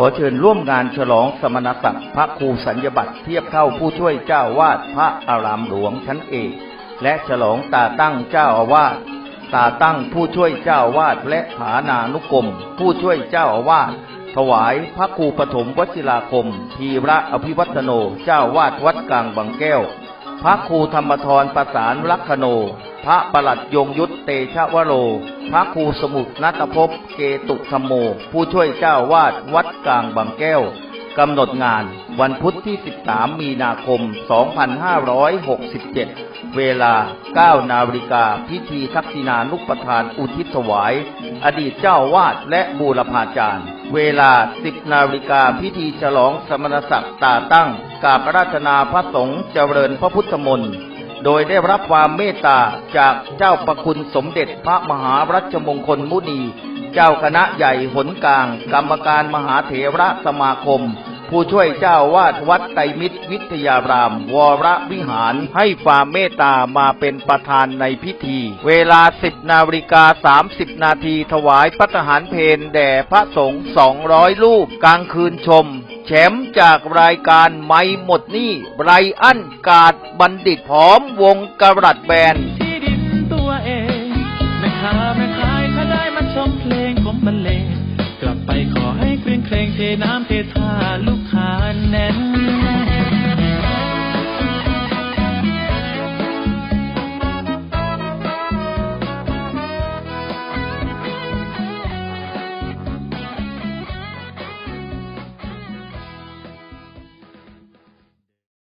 ขอเชิญร่วมงานฉลองสมณศักดิ์พระครูสัญญบัตรเทียบเท่าผู้ช่วยเจ้าวาดพระอารามหลวงชั้นเอกและฉลองตาตั้งเจ้าอาวาสตาตั้งผู้ช่วยเจ้าวาดและฐานานุกรม ผู้ช่วยเจ้าอาวาสถวายพระครูปฐมวชิราคม ทีระอภิวัตโนเจ้าวาดวัดกลางบางแก้ว พระครูธรรมทรประสานลักขโน พระประหลัดยงยุทธเตชะวโร พระครูสมุทรนัตภพเกตุธรรมโม ผู้ช่วยเจ้าวาดวัดกลางบางแก้วกำหนดงานวันพุธที่ 13 มีนาคม 2567 เวลา 9 นาฬิกา พิธีทักษิณานุปทานอุทิศถวาย อดีตเจ้าวาดและบูรพาจารย์ เวลา 10 นาฬิกา พิธีฉลองสมณศักดิ์ตาตั้งกราบราชนาพระสงฆ์เจริญพระพุทธมนต์ โดยได้รับความเมตตาจากเจ้าประคุณสมเด็จพระมหารัชมงคลมุนี เจ้าคณะใหญ่หนกลาง กรรมการมหาเถระสมาคม ผู้ช่วยเจ้าวาดวัดไตรมิตรวิทยาราม วรวิหารให้ความเมตตามาเป็นประธานในพิธี เวลา 10 นาฬิกา 30 นาทีถวายพัฒหารเพนแด่พระสงฆ์200 รูป กลางคืนชม แชมป์จากรายการไม่หมดนี้ไรอันกาดบัณฑิตพร้อมวงกระรัดแบนที่ดินตัวเองแม่ค้าแม่ขายถ้าได้มาชมเพลงผมบรรเลงกลับไปข เทน้ำเทท่าลูกค้าแน่น